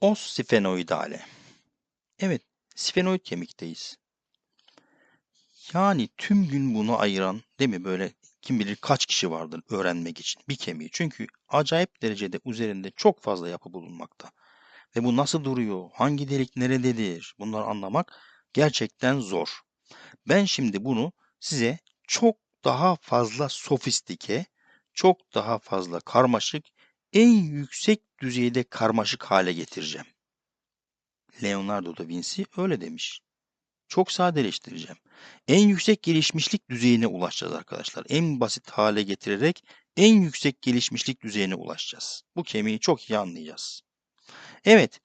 Os sifenoidale. Evet, sifenoid kemikteyiz. Yani tüm gün bunu ayıran, değil mi böyle kim bilir kaç kişi vardır öğrenmek için bir kemiği. Çünkü acayip derecede üzerinde çok fazla yapı bulunmakta. Ve bu nasıl duruyor, hangi delik nerededir bunları anlamak gerçekten zor. Ben şimdi bunu size çok daha fazla sofistike, çok daha fazla karmaşık, en yüksek düzeyde karmaşık hale getireceğim. Leonardo da Vinci öyle demiş. Çok sadeleştireceğim. En yüksek gelişmişlik düzeyine ulaşacağız arkadaşlar. En basit hale getirerek en yüksek gelişmişlik düzeyine ulaşacağız. Bu kemiği çok iyi anlayacağız. Evet.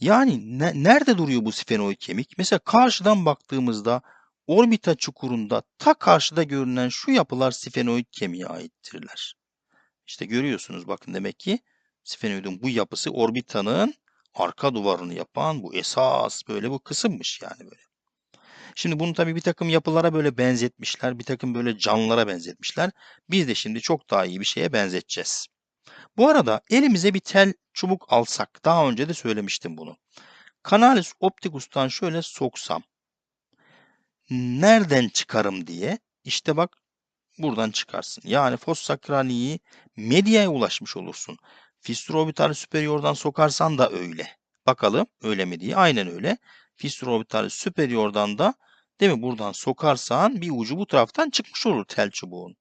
Yani ne- nerede duruyor bu sfenoid kemik? Mesela karşıdan baktığımızda orbita çukurunda ta karşıda görünen şu yapılar sfenoid kemiğe aittirler. İşte görüyorsunuz bakın demek ki sfenoidin bu yapısı orbitanın arka duvarını yapan bu esas böyle bu kısımmış yani böyle. Şimdi bunu tabii bir takım yapılara böyle benzetmişler, bir takım böyle canlılara benzetmişler. Biz de şimdi çok daha iyi bir şeye benzeteceğiz. Bu arada elimize bir tel çubuk alsak, daha önce de söylemiştim bunu. Canalis opticus'tan şöyle soksam, nereden çıkarım diye, işte bak buradan çıkarsın. Yani fossa cranii media'ya ulaşmış olursun. Orbitalis superior'dan sokarsan da öyle. Bakalım öyle mi diye. Aynen öyle. Orbitalis superior'dan da değil mi buradan sokarsan bir ucu bu taraftan çıkmış olur tel çubuğun.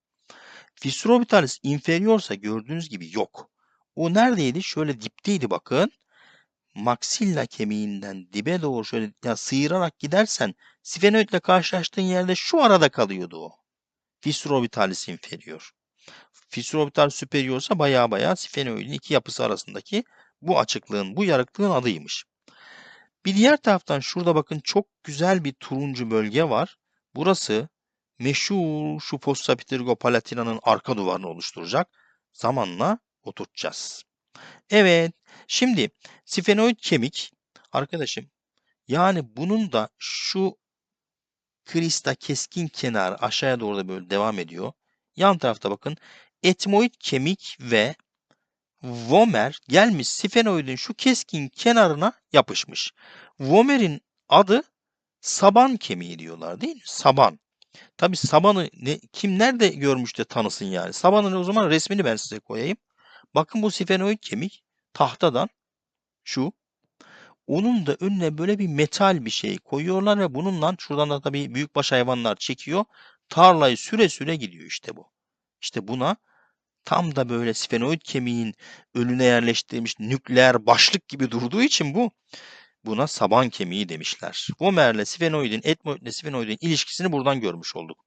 Fissura orbitalis inferiorsa gördüğünüz gibi yok. O neredeydi? Şöyle dipteydi bakın. Maxilla kemiğinden dibe doğru şöyle ya sıyırarak gidersen sfenoidle karşılaştığın yerde şu arada kalıyordu o. Fissura orbitalis inferior. Fissura orbitalis superiorsa baya baya sfenoidin iki yapısı arasındaki bu açıklığın, bu yarıklığın adıymış. Bir diğer taraftan şurada bakın çok güzel bir turuncu bölge var. Burası meşhur şu fossa palatina'nın arka duvarını oluşturacak. Zamanla oturtacağız. Evet. Şimdi sfenoid kemik arkadaşım yani bunun da şu krista keskin kenar aşağıya doğru da böyle devam ediyor. Yan tarafta bakın etmoid kemik ve vomer gelmiş sfenoidin şu keskin kenarına yapışmış. Vomer'in adı saban kemiği diyorlar değil mi? Saban. Tabi sabanı ne, kim nerede görmüş de tanısın yani. Sabanın o zaman resmini ben size koyayım. Bakın bu sfenoid kemik tahtadan şu. Onun da önüne böyle bir metal bir şey koyuyorlar ve bununla şuradan da tabii büyükbaş hayvanlar çekiyor. Tarlayı süre süre gidiyor işte bu. İşte buna tam da böyle sfenoid kemiğin önüne yerleştirilmiş nükleer başlık gibi durduğu için bu buna saban kemiği demişler. Vomer'le sfenoidin, etmoidle sfenoidin ilişkisini buradan görmüş olduk.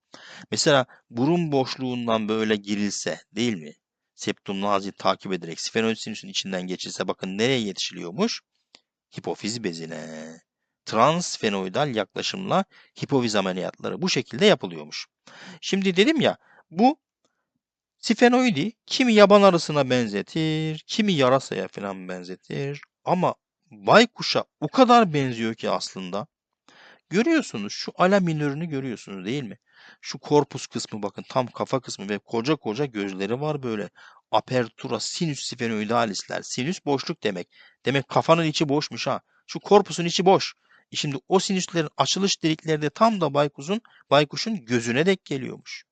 Mesela burun boşluğundan böyle girilse değil mi? Septum nazi takip ederek sfenoid sinüsün içinden geçilse bakın nereye yetişiliyormuş? Hipofiz bezine. Transfenoidal yaklaşımla hipofiz ameliyatları bu şekilde yapılıyormuş. Şimdi dedim ya bu sfenoidi kimi yaban arısına benzetir, kimi yarasaya falan benzetir ama baykuşa o kadar benziyor ki aslında. Görüyorsunuz şu ala minörünü görüyorsunuz değil mi? Şu korpus kısmı bakın tam kafa kısmı ve koca koca gözleri var böyle. Apertura sinüs sphenoidalisler. Sinüs boşluk demek. Demek kafanın içi boşmuş ha. Şu korpusun içi boş. E şimdi o sinüslerin açılış delikleri de tam da baykuşun, baykuşun gözüne dek geliyormuş.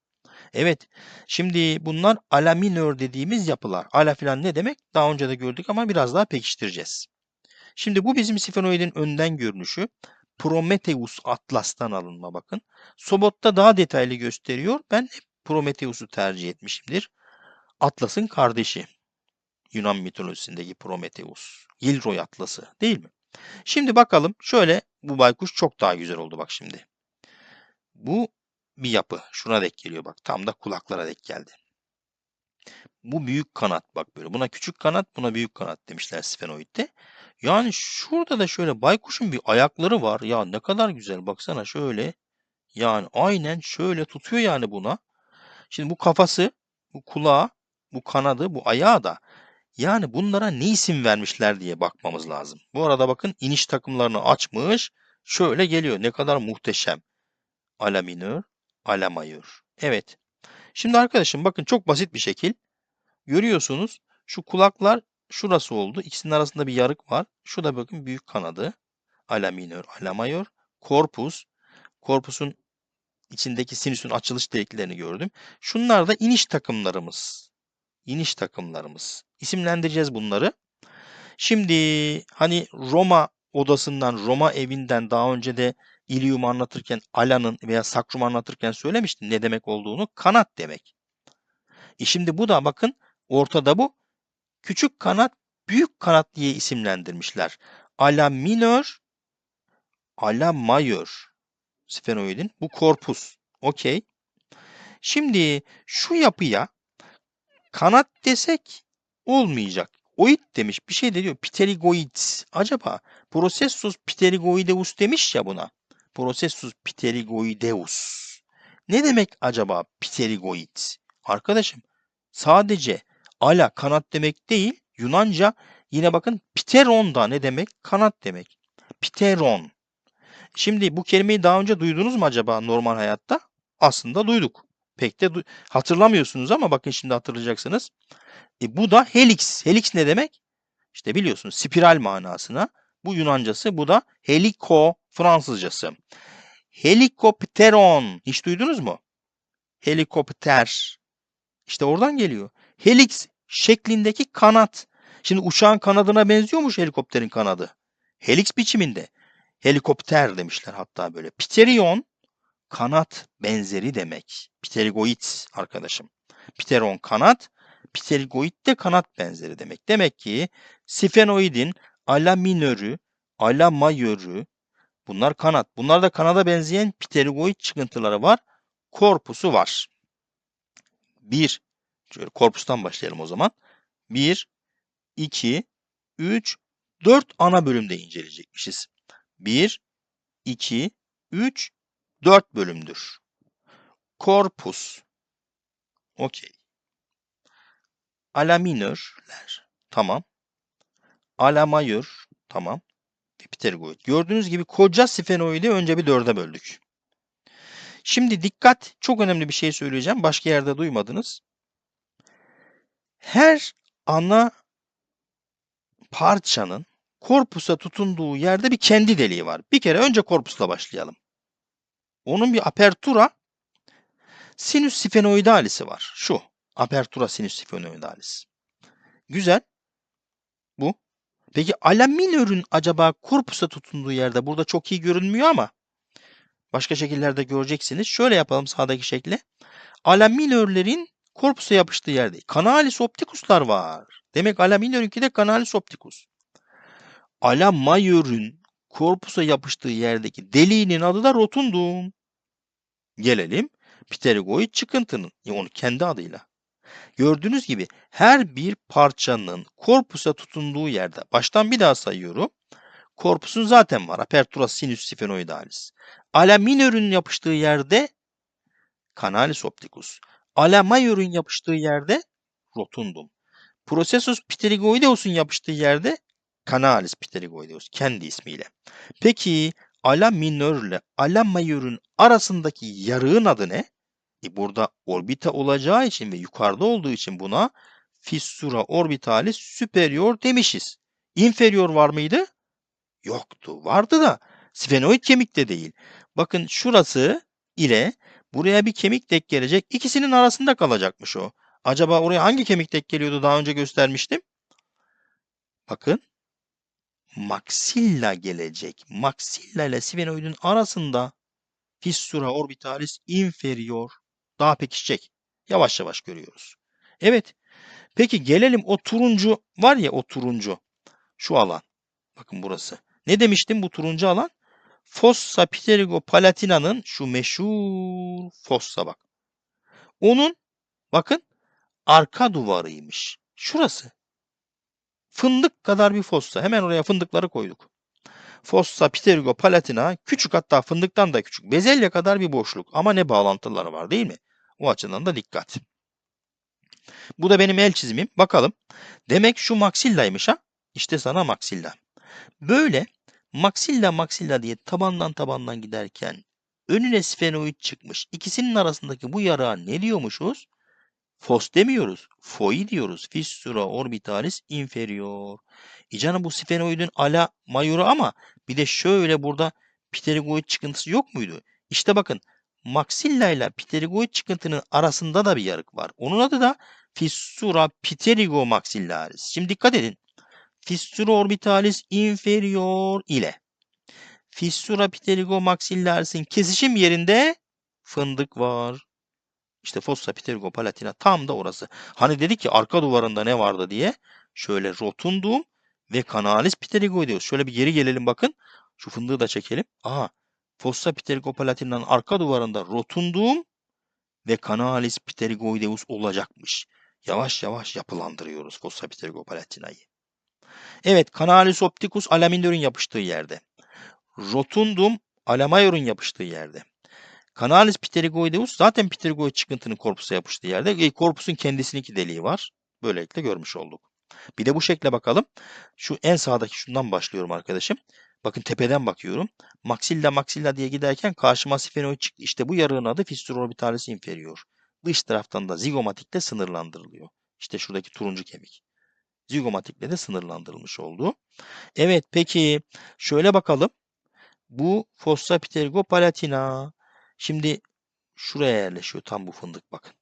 Evet. Şimdi bunlar ala minör dediğimiz yapılar. Ala filan ne demek? Daha önce de gördük ama biraz daha pekiştireceğiz. Şimdi bu bizim sifenoidin önden görünüşü. Prometheus Atlas'tan alınma bakın. Sobot'ta daha detaylı gösteriyor. Ben Prometheus'u tercih etmişimdir. Atlas'ın kardeşi. Yunan mitolojisindeki Prometheus. Gilroy Atlası değil mi? Şimdi bakalım şöyle bu baykuş çok daha güzel oldu bak şimdi. Bu bir yapı. Şuna dek geliyor bak. Tam da kulaklara dek geldi. Bu büyük kanat bak böyle. Buna küçük kanat, buna büyük kanat demişler sfenoidde. Yani şurada da şöyle baykuşun bir ayakları var. Ya ne kadar güzel baksana şöyle. Yani aynen şöyle tutuyor yani buna. Şimdi bu kafası, bu kulağı, bu kanadı, bu ayağı da yani bunlara ne isim vermişler diye bakmamız lazım. Bu arada bakın iniş takımlarını açmış. Şöyle geliyor. Ne kadar muhteşem. Ala minör, ala majör. Evet. Şimdi arkadaşım bakın çok basit bir şekil. Görüyorsunuz şu kulaklar şurası oldu. İkisinin arasında bir yarık var. Şu da bakın büyük kanadı. Ala minör, ala mayor. Korpus. Korpusun içindeki sinüsün açılış deliklerini gördüm. Şunlar da iniş takımlarımız. İniş takımlarımız. İsimlendireceğiz bunları. Şimdi hani Roma odasından, Roma evinden daha önce de ilium anlatırken ala'nın veya sakrum anlatırken söylemiştim ne demek olduğunu. Kanat demek. E şimdi bu da bakın ortada bu. Küçük kanat, büyük kanat diye isimlendirmişler. Ala minör, ala majör sfenoidin. Bu korpus. Okey. Şimdi şu yapıya kanat desek olmayacak. Oid demiş. Bir şey de diyor. Pterigoid. Acaba Processus pterigoideus demiş ya buna. Processus pterigoideus. Ne demek acaba pterigoid? Arkadaşım sadece ala kanat demek değil. Yunanca yine bakın pteron da ne demek? Kanat demek. Pteron. Şimdi bu kelimeyi daha önce duydunuz mu acaba normal hayatta? Aslında duyduk. Pek de hatırlamıyorsunuz ama bakın şimdi hatırlayacaksınız. E, bu da helix. Helix ne demek? İşte biliyorsunuz spiral manasına. Bu Yunancası, bu da heliko Fransızcası. Helikopteron. Hiç duydunuz mu? Helikopter. İşte oradan geliyor. Helix şeklindeki kanat. Şimdi uçağın kanadına benziyormuş helikopterin kanadı. Helix biçiminde. Helikopter demişler hatta böyle. Pterion kanat benzeri demek. Pterigoid arkadaşım. Pteron kanat, pterigoid de kanat benzeri demek. Demek ki sfenoidin ala minörü, ala mayörü bunlar kanat. Bunlarda kanada benzeyen pterigoid çıkıntıları var. Korpusu var. Bir, şöyle korpustan başlayalım o zaman. Bir, iki, üç, dört ana bölümde inceleyecekmişiz. Bir, iki, üç, dört bölümdür. Korpus. Okey. Ala minörler. Tamam. Ala majör. Tamam. Pterigoid. Gördüğünüz gibi koca sfenoidi önce bir dörde böldük. Şimdi dikkat. Çok önemli bir şey söyleyeceğim. Başka yerde duymadınız. Her ana parçanın korpusa tutunduğu yerde bir kendi deliği var. Bir kere önce korpusla başlayalım. Onun bir apertura sinüs sfenoidalisi var. Şu. Apertura sinüs sfenoidalis. Güzel. Bu. Peki ala minörün acaba korpusa tutunduğu yerde burada çok iyi görünmüyor ama başka şekillerde göreceksiniz. Şöyle yapalım sağdaki şekli. Ala minörlerin korpusa yapıştığı yerde canalis opticus'lar var. Demek ala minörünki de canalis opticus. Ala majörün korpusa yapıştığı yerdeki deliğinin adı da rotundum. Gelelim pterigoid çıkıntının, onu kendi adıyla. Gördüğünüz gibi her bir parçanın korpusa tutunduğu yerde, baştan bir daha sayıyorum. Korpusun zaten var. Apertura sinus sphenoidalis. Ala minörün yapıştığı yerde canalis opticus. Ala major'un yapıştığı yerde rotundum. Processus pterigoideus'un yapıştığı yerde canalis pterigoideus kendi ismiyle. Peki ala minör ile ala majörün arasındaki yarığın adı ne? E burada orbita olacağı için ve yukarıda olduğu için buna fissura orbitalis superior demişiz. Inferior var mıydı? Yoktu. Vardı da sfenoid kemik de değil. Bakın şurası ile buraya bir kemik denk gelecek. İkisinin arasında kalacakmış o. Acaba oraya hangi kemik denk geliyordu daha önce göstermiştim. Bakın maxilla gelecek. Maxilla ile sfenoidin arasında fissura orbitalis inferior daha pekişecek. Yavaş yavaş görüyoruz. Evet. Peki gelelim o turuncu var ya o turuncu. Şu alan. Bakın burası. Ne demiştim bu turuncu alan? Fossa pterigo palatina'nın şu meşhur fossa bak. Onun bakın arka duvarıymış. Şurası. Fındık kadar bir fossa. Hemen oraya fındıkları koyduk. Fossa pterigo palatina küçük hatta fındıktan da küçük. Bezelye kadar bir boşluk. Ama ne bağlantıları var değil mi? O açıdan da dikkat. Bu da benim el çizimim. Bakalım. Demek şu maksillaymış ha. İşte sana maksilla. Böyle maksilla maksilla diye tabandan tabandan giderken önüne sfenoid çıkmış. İkisinin arasındaki bu yarağa ne diyormuşuz? Fos demiyoruz. Foi diyoruz. Fissura orbitalis inferior. E canım bu sfenoidin ala mayoru ama bir de şöyle burada pterigoid çıkıntısı yok muydu? İşte bakın maxilla ile pterigoid çıkıntının arasında da bir yarık var. Onun adı da fissura pterigomaxillaris. Şimdi dikkat edin. Fissura orbitalis inferior ile fissura pterigomaxillaris'in kesişim yerinde fındık var. İşte fossa pterigopalatina tam da orası. Hani dedik ki arka duvarında ne vardı diye. Şöyle rotundum ve canalis pterigoideus. Şöyle bir geri gelelim bakın. Şu fındığı da çekelim. Aha. Fossa pterigopalatina'nın arka duvarında rotundum ve canalis pterigoideus olacakmış. Yavaş yavaş yapılandırıyoruz fossa pterigopalatina'yı. Evet, canalis opticus alaminörün yapıştığı yerde. Rotundum alamayorun yapıştığı yerde. Canalis pterigoideus zaten pterigoid çıkıntının korpusa yapıştığı yerde. E, korpusun kendisininki deliği var. Böylelikle görmüş olduk. Bir de bu şekle bakalım. Şu en sağdaki şundan başlıyorum arkadaşım. Bakın tepeden bakıyorum. Maxilla maxilla diye giderken karşıma sfenoid çıktı. İşte bu yarığın adı fistula orbitalis inferior. Dış taraftan da zigomatikle sınırlandırılıyor. İşte şuradaki turuncu kemik. Zigomatikle de sınırlandırılmış oldu. Evet peki şöyle bakalım. Bu fossa pterigopalatina. Şimdi şuraya yerleşiyor tam bu fındık bakın.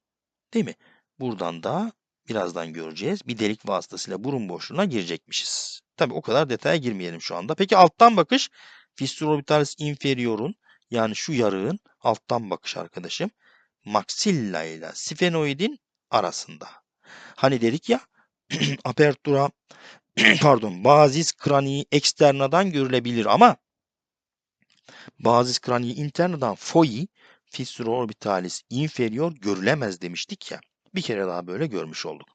Değil mi? Buradan da birazdan göreceğiz. Bir delik vasıtasıyla burun boşluğuna girecekmişiz. Tabi o kadar detaya girmeyelim şu anda. Peki alttan bakış fistula orbitalis inferior'un yani şu yarığın alttan bakış arkadaşım. Maxilla ile sfenoidin arasında. Hani dedik ya apertura pardon bazis kranii eksternadan görülebilir ama bazis kranii internadan foi fissura orbitalis inferior görülemez demiştik ya. Bir kere daha böyle görmüş olduk.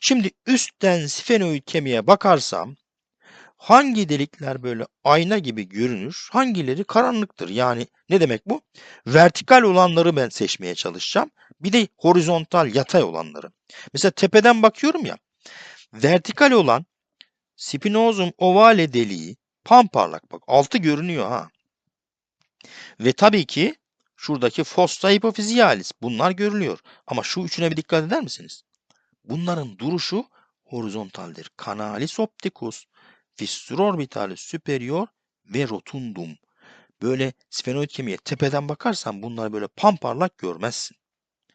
Şimdi üstten sfenoid kemiğe bakarsam hangi delikler böyle ayna gibi görünür, hangileri karanlıktır? Yani ne demek bu? Vertikal olanları ben seçmeye çalışacağım. Bir de horizontal, yatay olanları. Mesela tepeden bakıyorum ya. Vertikal olan spinozum ovale deliği pamparlak bak altı görünüyor ha. Ve tabii ki şuradaki fossa hipofizialis bunlar görülüyor. Ama şu üçüne bir dikkat eder misiniz? Bunların duruşu horizontaldir. Canalis opticus, fissura orbitalis superior ve rotundum. Böyle sfenoid kemiğe tepeden bakarsan bunları böyle pamparlak görmezsin.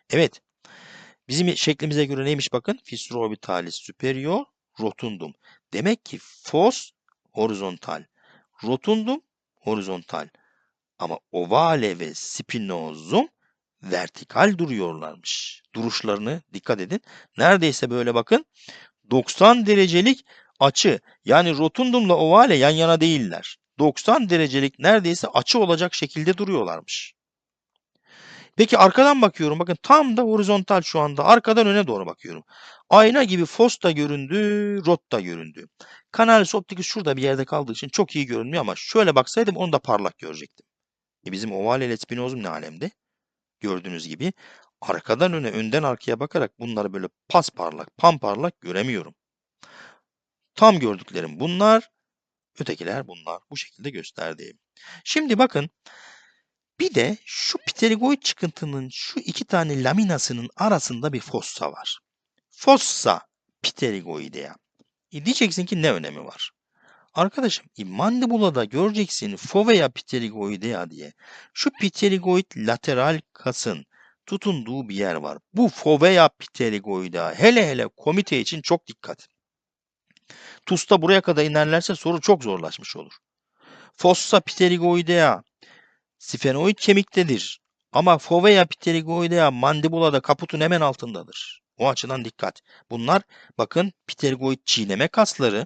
Evet. Bizim şeklimize göre neymiş bakın? Fissura orbitalis superior, rotundum. Demek ki fos horizontal, rotundum horizontal. Ama ovale ve spinozum vertikal duruyorlarmış. Duruşlarını dikkat edin. Neredeyse böyle bakın 90 derecelik açı yani rotundumla ovale yan yana değiller. 90 derecelik neredeyse açı olacak şekilde duruyorlarmış. Peki arkadan bakıyorum. Bakın tam da horizontal şu anda. Arkadan öne doğru bakıyorum. Ayna gibi fos da göründü, rot da göründü. Kanalis optikus şurada bir yerde kaldığı için çok iyi görünmüyor ama şöyle baksaydım onu da parlak görecektim. E bizim ovale ile spinozum ne alemde? Gördüğünüz gibi arkadan öne, önden arkaya bakarak bunları böyle pas parlak, pam parlak göremiyorum. Tam gördüklerim bunlar, ötekiler bunlar. Bu şekilde gösterdiğim. Şimdi bakın bir de şu pterigoid çıkıntının şu iki tane laminasının arasında bir fossa var. Fossa pterigoidea. E diyeceksin ki ne önemi var? Arkadaşım e, mandibulada göreceksin fovea pterigoidea diye. Şu pterigoid lateral kasın tutunduğu bir yer var. Bu fovea pterigoidea hele hele komite için çok dikkat. TUS'ta buraya kadar inerlerse soru çok zorlaşmış olur. Fossa pterigoidea sfenoid kemiktedir. Ama fovea pterigoidea mandibulada kaputun hemen altındadır. O açıdan dikkat. Bunlar bakın pterigoid çiğneme kasları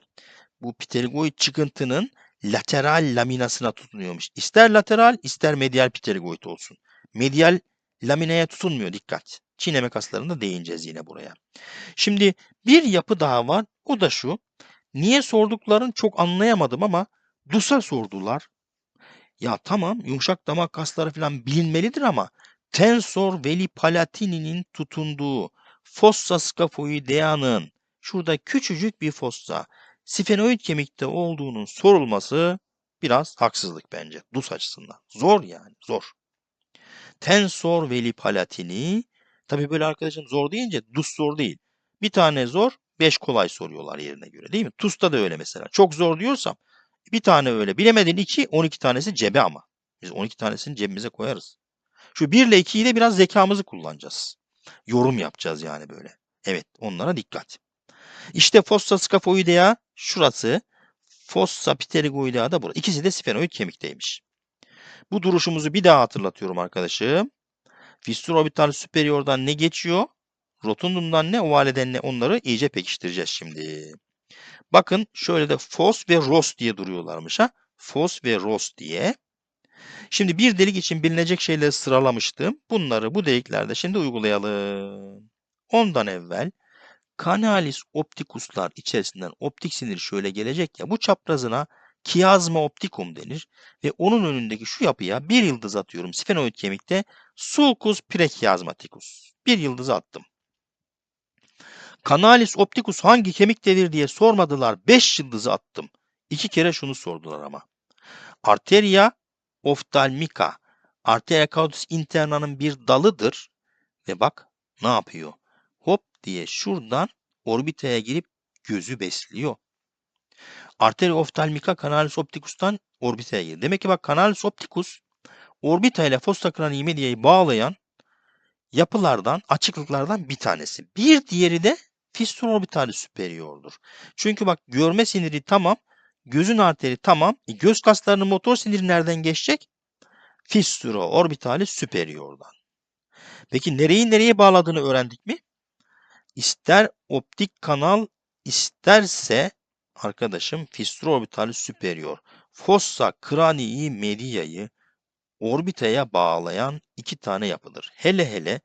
bu pterigoid çıkıntının lateral laminasına tutunuyormuş. İster lateral ister medial pterigoid olsun. Medial lamineye tutunmuyor dikkat. Çiğneme kaslarında değineceğiz yine buraya. Şimdi bir yapı daha var. O da şu. Niye sorduklarını çok anlayamadım ama DUS'a sordular. Ya tamam yumuşak damak kasları falan bilinmelidir ama tensor veli palatini'nin tutunduğu fossa scaphoidea'nın şurada küçücük bir fossa sfenoid kemikte olduğunun sorulması biraz haksızlık bence DUS açısından. Zor yani zor. Tensor veli palatini Tabii böyle arkadaşım zor deyince DUS zor değil. Bir tane zor, 5 kolay soruyorlar yerine göre değil mi? TUS'ta da öyle mesela. Çok zor diyorsam bir tane öyle. Bilemedin 2, 12 tanesi cebe ama. Biz 12 tanesini cebimize koyarız. Şu 1 ile 2'yi de biraz zekamızı kullanacağız. Yorum yapacağız yani böyle. Evet onlara dikkat. İşte fossa scafoidea şurası. Fossa pterygoidea da burada. İkisi de sphenoid kemikteymiş. Bu duruşumuzu bir daha hatırlatıyorum arkadaşım. Fistula orbital superior'dan ne geçiyor? Rotundumdan ne, ovaleden ne onları iyice pekiştireceğiz şimdi. Bakın şöyle de fos ve ros diye duruyorlarmış ha. Fos ve ros diye. Şimdi bir delik için bilinecek şeyleri sıralamıştım. Bunları bu deliklerde şimdi uygulayalım. Ondan evvel kanalis optikuslar içerisinden optik sinir şöyle gelecek ya bu çaprazına kiazma optikum denir ve onun önündeki şu yapıya bir yıldız atıyorum sfenoid kemikte sulcus prechiasmaticus. Bir yıldız attım. Canalis opticus hangi kemiktedir diye sormadılar. 5 yıldızı attım. İki kere şunu sordular ama. Arteria oftalmica, arteria caudis interna'nın bir dalıdır. Ve bak ne yapıyor? Diye şuradan orbitaya girip gözü besliyor. Arteria oftalmica canalis opticus'tan orbitaya gir. Demek ki bak canalis opticus orbita ile fossa cranii media'yı bağlayan yapılardan, açıklıklardan bir tanesi. Bir diğeri de fistula orbitali superior'dur. Çünkü bak görme siniri tamam, gözün arteri tamam. E, göz kaslarının motor siniri nereden geçecek? Fistula orbitali superior'dan. Peki nereyi nereye bağladığını öğrendik mi? İster optik kanal isterse arkadaşım fistula orbitali superior fossa cranii media'yı orbitaya bağlayan iki tane yapıdır. Hele hele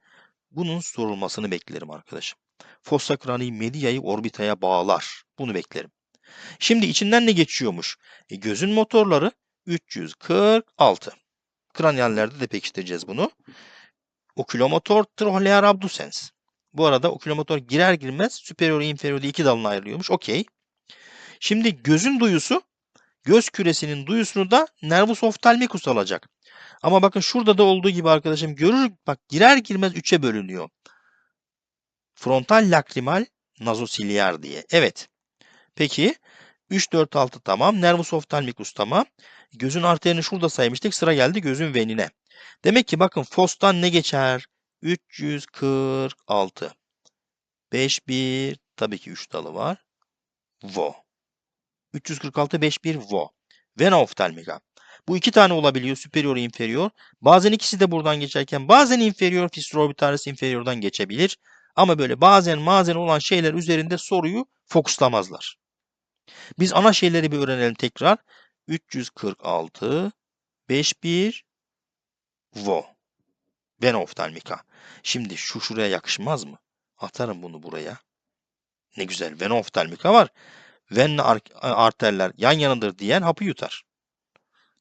bunun sorulmasını beklerim arkadaşım. Fossa cranii media'yı orbitaya bağlar. Bunu beklerim. Şimdi içinden ne geçiyormuş? E, gözün motorları 346. Kraniyallerde de pekiştireceğiz bunu. Okülomotor trochlear abducens. Bu arada okülomotor girer girmez superior inferior iki dalına ayrılıyormuş. Okey. Şimdi gözün duyusu göz küresinin duyusunu da nervus oftalmicus alacak. Ama bakın şurada da olduğu gibi arkadaşım görür bak girer girmez 3'e bölünüyor. Frontal lakrimal nazosiliyer diye. Evet. Peki 3 4 6 tamam. Nervus oftalmicus tamam. Gözün arterini şurada saymıştık. Sıra geldi gözün venine. Demek ki bakın fostan ne geçer? 346. 5 1 tabii ki 3 dalı var. Vo. 346 5 1 vo. Vena oftalmica. Bu iki tane olabiliyor. Superior, inferior. Bazen ikisi de buradan geçerken bazen inferior, fistula orbitalis inferior'dan geçebilir. Ama böyle bazen mazen olan şeyler üzerinde soruyu fokuslamazlar. Biz ana şeyleri bir öğrenelim tekrar. 346 51 vo. Vena oftalmica. Şimdi şu şuraya yakışmaz mı? Atarım bunu buraya. Ne güzel. Vena oftalmica var. Venna arterler yan yanıdır diyen hapı yutar.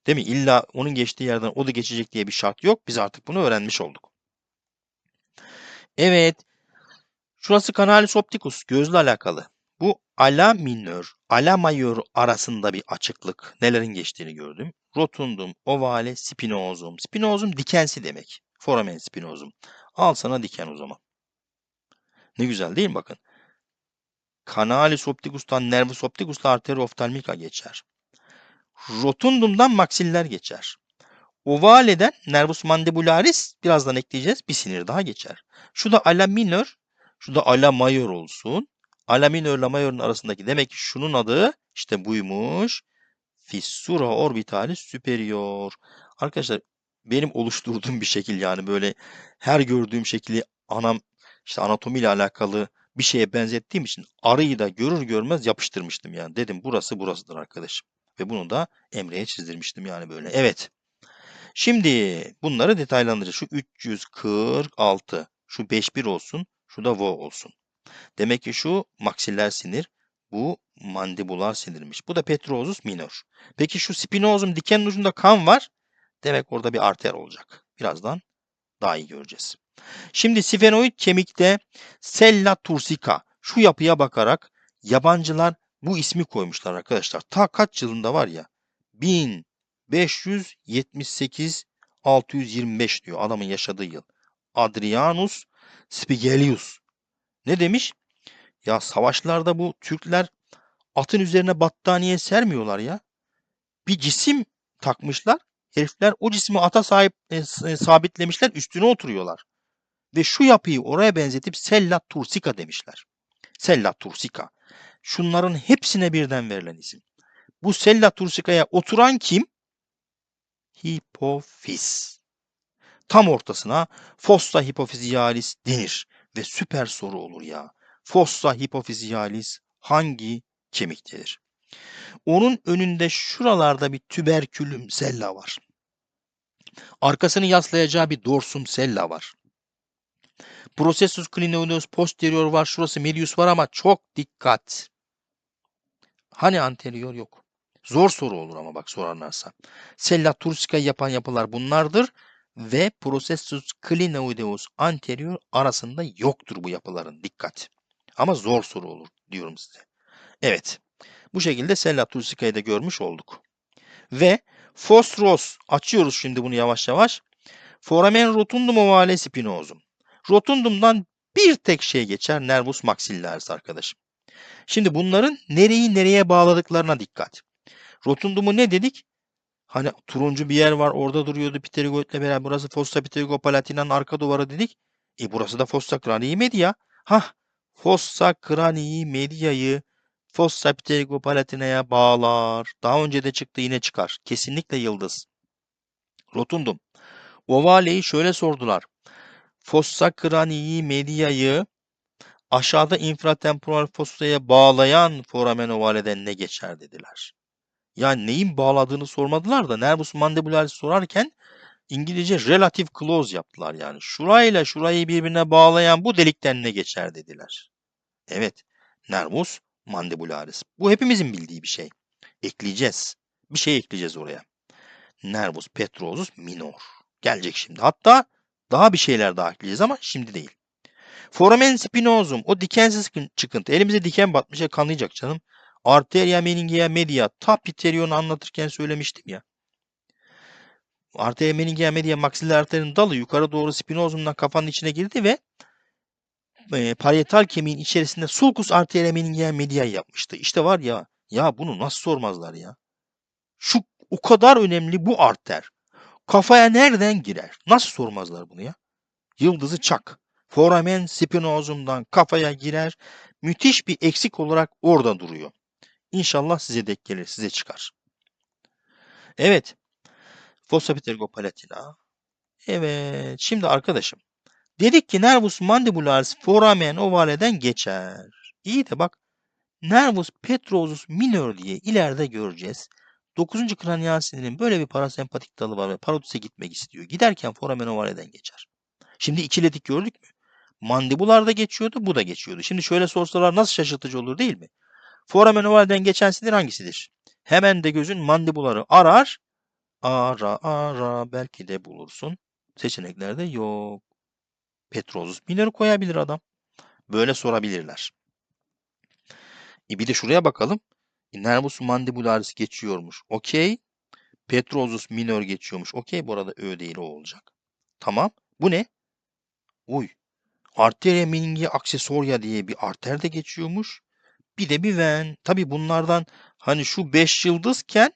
Değil mi? İlla onun geçtiği yerden o da geçecek diye bir şart yok. Biz artık bunu öğrenmiş olduk. Evet. Şurası canalis opticus. Gözle alakalı. Bu ala minör, ala majör arasında bir açıklık. Nelerin geçtiğini gördüm. Rotundum, ovale, spinosum. Spinosum dikensi demek. Foramen spinosum. Al sana diken o zaman. Ne güzel değil mi bakın. Canalis opticus'tan nervus opticus'la arteri oftalmica geçer. Rotundum'dan maksiller geçer. Ovale'den nervus mandibularis birazdan ekleyeceğiz. Bir sinir daha geçer. Şu da ala minör, şu da ala majör olsun. Ala minör ile majörün arasındaki demek ki şunun adı işte buymuş. Fissura orbitalis superior. Arkadaşlar benim oluşturduğum bir şekil yani böyle her gördüğüm şekli anam işte anatomiyle alakalı bir şeye benzettiğim için arıyı da görür görmez yapıştırmıştım yani. Dedim burası burasıdır arkadaşım. Ve bunu da Emre'ye çizdirmiştim yani böyle. Evet. Şimdi bunları detaylandıracağız. Şu 346, şu 51 olsun, şu da vo olsun. Demek ki şu maksiller sinir, bu mandibular sinirmiş. Bu da petrosus minor. Peki şu spinozum dikenin ucunda kan var. Demek orada bir arter olacak. Birazdan daha iyi göreceğiz. Şimdi sfenoid kemikte sella tursica şu yapıya bakarak yabancılar bu ismi koymuşlar arkadaşlar. Ta kaç yılında var ya? 1578 625 diyor adamın yaşadığı yıl. Adrianus Spigelius. Ne demiş? Ya savaşlarda bu Türkler atın üzerine battaniye sermiyorlar ya. Bir cisim takmışlar. Herifler o cismi ata sahip e, e, sabitlemişler, üstüne oturuyorlar. Ve şu yapıyı oraya benzetip Sella Tursika demişler. Sella Tursika. Şunların hepsine birden verilen isim. Bu Sella Tursika'ya oturan kim? Hipofiz. Tam ortasına fossa hipofizialis denir ve süper soru olur ya. Fossa hipofizialis hangi kemiktedir? Onun önünde şuralarda bir tüberkülüm sella var. Arkasını yaslayacağı bir dorsum sella var. Processus clinoideus posterior var. Şurası medius var ama çok dikkat. Hani anterior yok. Zor soru olur ama bak sorarlarsa. Sella tursica yapan yapılar bunlardır ve processus clinoideus anterior arasında yoktur bu yapıların. Dikkat. Ama zor soru olur diyorum size. Evet. Bu şekilde Sella tursica'yı da görmüş olduk. Ve fosros açıyoruz şimdi bunu yavaş yavaş. Foramen rotundum ovale spinosum. Rotundumdan bir tek şey geçer. Nervus maxillaris arkadaşım. Şimdi bunların nereyi nereye bağladıklarına dikkat. Rotundumu ne dedik? Hani turuncu bir yer var orada duruyordu pterygoidle beraber. Burası fossa pterygopalatina'nın arka duvarı dedik. E burası da fossa cranii media. Hah fossa cranii media'yı fossa pterygopalatina'ya bağlar. Daha önce de çıktı yine çıkar. Kesinlikle yıldız. Rotundum. Ovale'yi şöyle sordular. Fossa cranii media'yı aşağıda infratemporal fossa'ya bağlayan foramen ovaleden ne geçer dediler. Yani neyin bağladığını sormadılar da nervus mandibularis sorarken İngilizce relative close yaptılar yani. Şurayla şurayı birbirine bağlayan bu delikten ne geçer dediler. Evet, nervus mandibularis. Bu hepimizin bildiği bir şey. Ekleyeceğiz. Bir şey ekleyeceğiz oraya. Nervus petrosus minor. Gelecek şimdi. Hatta daha bir şeyler daha ekleyeceğiz ama şimdi değil. Foramen spinosum. O dikensiz çıkıntı. Elimize diken batmış ya kanlayacak canım. Arteria meningea media. Tapiterion'u anlatırken söylemiştim ya. Arteria meningea media maksiller arterinin dalı yukarı doğru spinosumdan kafanın içine girdi ve e, parietal kemiğin içerisinde sulcus arteria meningea media yapmıştı. İşte var ya, ya bunu nasıl sormazlar ya? Şu o kadar önemli bu arter. Kafaya nereden girer? Nasıl sormazlar bunu ya? Yıldızı çak. Foramen spinosumdan kafaya girer. Müthiş bir eksik olarak orada duruyor. İnşallah size denk gelir, size çıkar. Evet. Fossa pterygopalatina. Evet. Şimdi arkadaşım. Dedik ki nervus mandibularis foramen ovaleden geçer. İyi de bak. Nervus petrosus minor diye ileride göreceğiz. 9. kraniyal sinirin böyle bir parasempatik dalı var ve parodise gitmek istiyor. Giderken foramen ovaleden geçer. Şimdi ikiledik gördük mü? Mandibular da geçiyordu, bu da geçiyordu. Şimdi şöyle sorsalar nasıl şaşırtıcı olur değil mi? Foramen ovalden geçen sinir hangisidir? Hemen de gözün mandibuları arar. Ara ara belki de bulursun. Seçeneklerde yok. Petrosus minörü koyabilir adam. Böyle sorabilirler. E bir de şuraya bakalım. E, nervus mandibularis geçiyormuş. Okey. Petrosus minör geçiyormuş. Okey. Bu arada ö değil o olacak. Tamam. Bu ne? Uy. Arteria meningia accessoria diye bir arter de geçiyormuş. Bir de bir ven. Tabi bunlardan hani şu 5 yıldızken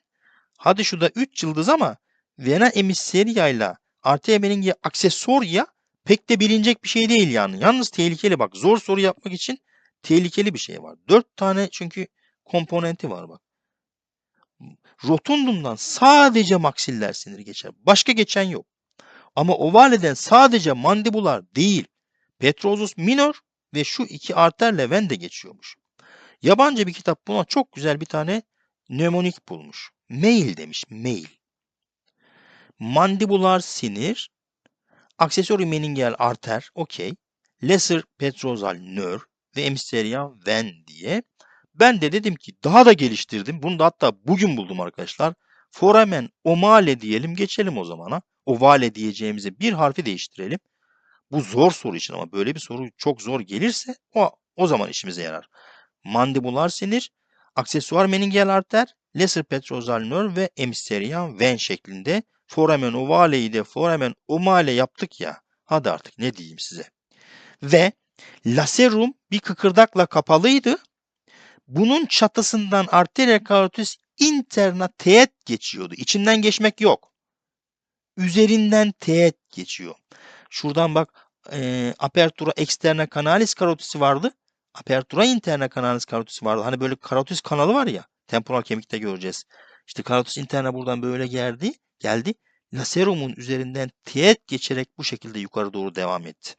hadi şu da 3 yıldız ama vena emisseria ile arteria meningia accessoria pek de bilinecek bir şey değil yani. Yalnız tehlikeli bak. Zor soru yapmak için tehlikeli bir şey var. 4 tane çünkü komponenti var bak. Rotundumdan sadece maksiller siniri geçer. Başka geçen yok. Ama ovaleden sadece mandibular değil. Petrosus minor ve şu iki arterle ven de geçiyormuş. Yabancı bir kitap buna çok güzel bir tane mnemonik bulmuş. Mail demiş, mail. Mandibular sinir, aksesuari meningeal arter, okey. Lesser petrosal nerve ve emisterial ven diye. Ben de dedim ki daha da geliştirdim. Bunu da hatta bugün buldum arkadaşlar. Foramen omale diyelim geçelim o zamana. Ovale diyeceğimize bir harfi değiştirelim. Bu zor soru için ama böyle bir soru çok zor gelirse o, o zaman işimize yarar. Mandibular sinir, aksesuar meningeal arter, lesser petrosal nerve ve emisterian ven şeklinde foramen ovaleyi de foramen omale yaptık ya. Hadi artık ne diyeyim size. ve laserum bir kıkırdakla kapalıydı. Bunun çatısından arteria carotis interna teet geçiyordu. İçinden geçmek yok. Üzerinden teet geçiyor. Şuradan bak e, apertura externa canalis carotisi vardı. Apertura interna canalis carotisi vardı. Hani böyle karotis kanalı var ya. Temporal kemikte göreceğiz. İşte carotis interna buradan böyle geldi. Geldi. Laserumun üzerinden teet geçerek bu şekilde yukarı doğru devam etti.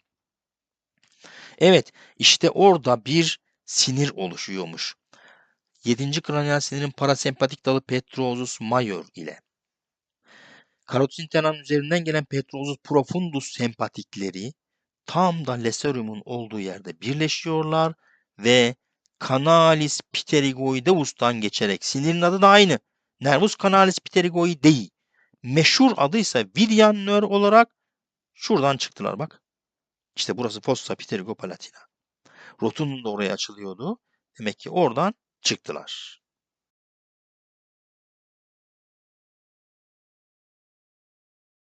Evet, işte orada bir sinir oluşuyormuş. 7. kraniyal sinirin parasempatik dalı petrosus major ile karotis internanın üzerinden gelen petrosus profundus sempatikleri tam da laserumun olduğu yerde birleşiyorlar ve canalis pterygoideus'tan geçerek sinirin adı da aynı. Nervus canalis pterygoidei. Meşhur adıysa Vidian nör olarak şuradan çıktılar bak. İşte burası fossa pterygopalatina. Rotundum da oraya açılıyordu. Demek ki oradan çıktılar.